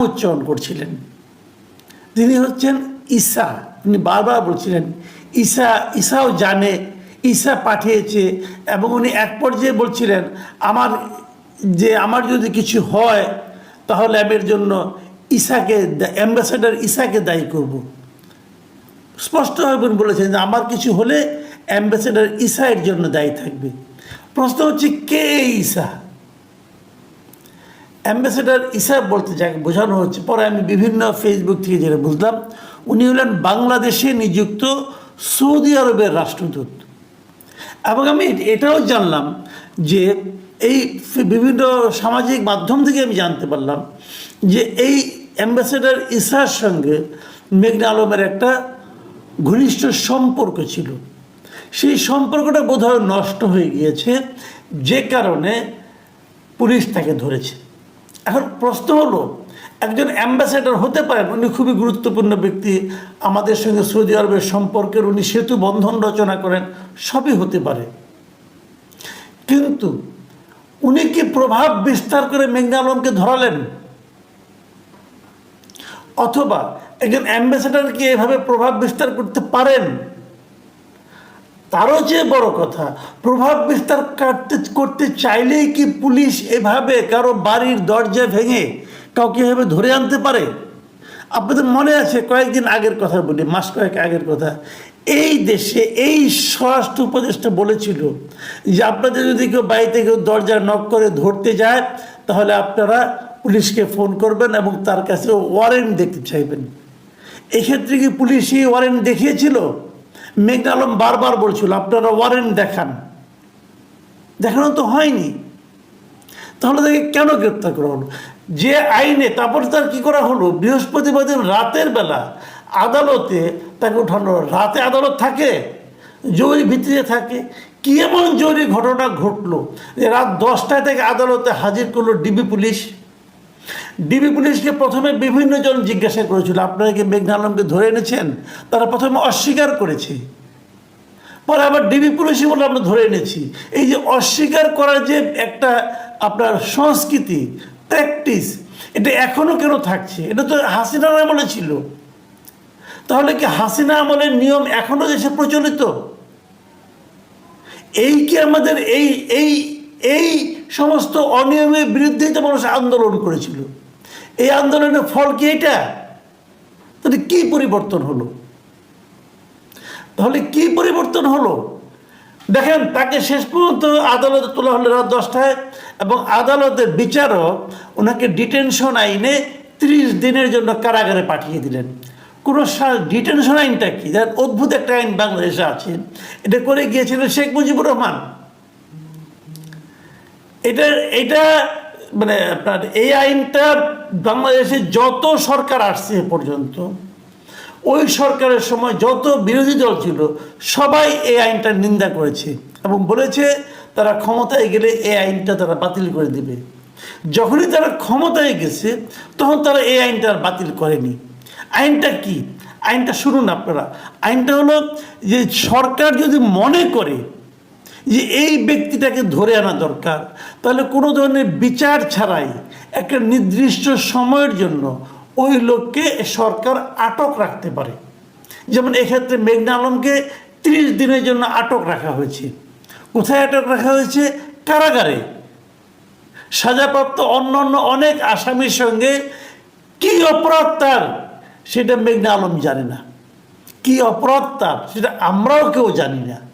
উচ্চারণ করছিলেন। তিনি হচ্ছেন ঈসা। উনি বারবার বলছিলেন, ঈসা, ঈসাও জানে, ঈসা পাঠিয়েছে। এবং উনি এক পর্যায়ে বলছিলেন, আমার যে আমার যদি কিছু হয়, তাহলে আমি এর জন্য ঈসাকে, অ্যাম্বাসেডার ঈশাকে দায়ী করব। স্পষ্টভাবে উনি বলেছেন যে, আমার কিছু হলে অ্যাম্বাসেডার ঈসা এর জন্য দায়ী থাকবে। প্রশ্ন হচ্ছে, কে ঈসা? অ্যাম্বাসেডার ইসা বলতে যাকে বোঝানো হচ্ছে, পরে আমি বিভিন্ন ফেসবুক থেকে যেটা বুঝলাম, উনি হলেন বাংলাদেশে নিযুক্ত সৌদি আরবের রাষ্ট্রদূত। এবং আমি এটাও জানলাম যে এই বিভিন্ন সামাজিক মাধ্যম থেকে আমি জানতে পারলাম যে এই অ্যাম্বাসেডার ইসার সঙ্গে মেঘনা আলমের একটা ঘনিষ্ঠ সম্পর্ক ছিল। সেই সম্পর্কটা বোধহয় নষ্ট হয়ে গিয়েছে যে কারণে পুলিশ তাকে ধরেছে। এখন প্রশ্ন হলো, একজন অ্যাম্বাসেডর হতে পারেন, উনি খুবই গুরুত্বপূর্ণ ব্যক্তি, আমাদের সঙ্গে সৌদি আরবের সম্পর্কের উনি সেতু বন্ধন রচনা করেন, সবই হতে পারে। কিন্তু উনি কি প্রভাব বিস্তার করে মেঘনা আলমকে ধরালেন? অথবা একজন অ্যাম্বাসেডর কি এভাবে প্রভাব বিস্তার করতে পারেন? তারও চেয়ে বড় কথা, প্রভাব বিস্তার কাটতে, করতে চাইলেই কি পুলিশ এভাবে কারও বাড়ির দরজা ভেঙে কাউকে এভাবে ধরে আনতে পারে? আপনাদের মনে আছে কয়েকদিন আগের কথা বলি, মাস কয়েক আগের কথা। এই দেশে এই স্বরাষ্ট্র উপদেষ্টা বলেছিল যে আপনাদের যদি কেউ বাড়িতে কেউ দরজা নক করে ধরতে যায়, তাহলে আপনারা পুলিশকে ফোন করবেন এবং তার কাছে ওয়ারেন্ট দেখতে চাইবেন। এক্ষেত্রে কি পুলিশ এই ওয়ারেন্ট দেখিয়েছিল? মেঘনা আলম বারবার বলছিল, আপনারা ওয়ারেন্ট দেখান। দেখানো তো হয়নি। তাহলে তাকে কেন গ্রেপ্তার করা হলো? যে আইনে তারপর তার কি করা হলো? বৃহস্পতিবার দিন রাতের বেলা আদালতে তাকে উঠানো রাতে আদালত থাকে, জরুরি ভিত্তিতে থাকে। কি এমন জরুরি ঘটনা ঘটলো যে রাত দশটায় থেকে আদালতে হাজির করল ডিবি পুলিশ? ডিবি পুলিশকে প্রথমে বিভিন্ন জন জিজ্ঞাসা করেছিল, আপনারা কি মেঘনা আলমকে ধরে এনেছেন? তারা প্রথমে অস্বীকার করেছে। পরে আবার ডিবি পুলিশই বলে আমরা ধরে এনেছি। এই যে অস্বীকার করার যে একটা আপনার সংস্কৃতি, প্র্যাকটিস, এটা এখনও কেন থাকছে? এটা তো হাসিনার আমলে ছিল। তাহলে কি হাসিনা আমলের নিয়ম এখনও দেশে প্রচলিত? এই কি আমাদের এই এই এই সমস্ত অনিয়মের বিরুদ্ধেই তো মানুষ আন্দোলন করেছিল। এই আন্দোলনের ফল কি এটা? তাহলে কি পরিবর্তন হলো? তাহলে কি পরিবর্তন হলো? দেখেন, তাকে শেষ পর্যন্ত আদালতে তোলা হলো রাত দশটায় এবং আদালতের বিচারক ওনাকে ডিটেনশন আইনে ত্রিশ দিনের জন্য কারাগারে পাঠিয়ে দিলেন। কোনো ডিটেনশন আইনটা কি? অদ্ভুত একটা আইন বাংলাদেশে আছে। এটা করে গিয়েছিলেন শেখ মুজিবুর রহমান। এটা এটা মানে আপনার এই আইনটা বাংলাদেশে যত সরকার আসছে এ পর্যন্ত, ওই সরকারের সময় যত বিরোধী দল ছিল, সবাই এই আইনটার নিন্দা করেছে এবং বলেছে তারা ক্ষমতায় গেলে এই আইনটা তারা বাতিল করে দিবে। যখনই তারা ক্ষমতায় গেছে, তখন তারা এই আইনটা আর বাতিল করেনি। আইনটা কি? আইনটা শুনুন আপনারা। আইনটা হলো যে সরকার যদি মনে করে যে এই ব্যক্তিটাকে ধরে আনা দরকার, তাহলে কোনো ধরনের বিচার ছাড়াই একটা নির্দিষ্ট সময়ের জন্য ওই লোককে সরকার আটক রাখতে পারে। যেমন এক্ষেত্রে মেঘনা আলমকে ত্রিশ দিনের জন্য আটক রাখা হয়েছে। কোথায় আটক রাখা হয়েছে? কারাগারে। সাজাপ্রাপ্ত অন্য অন্য অনেক আসামির সঙ্গে কি অপরাধ তার, সেটা মেঘনা আলম জানে না। কি অপরাধ তার, সেটা আমরাও কেউ জানি না।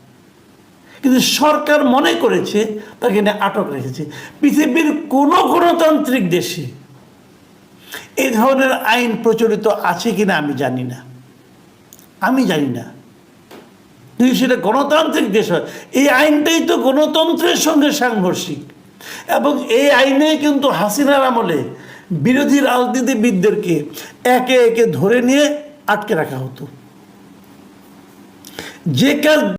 কিন্তু সরকার মনে করেছে, তাকে নিয়ে আটক রেখেছে। পৃথিবীর কোনো গণতান্ত্রিক দেশে এই ধরনের আইন প্রচলিত আছে কিনা আমি জানি না। আমি জানি না। যদি সেটা গণতান্ত্রিক দেশ হয়, এই আইনটাই তো গণতন্ত্রের সঙ্গে সাংঘর্ষিক। এবং এই আইনে কিন্তু হাসিনার আমলে বিরোধী রাজনীতিবিদদেরকে একে একে ধরে নিয়ে আটকে রাখা হতো। যে কাজ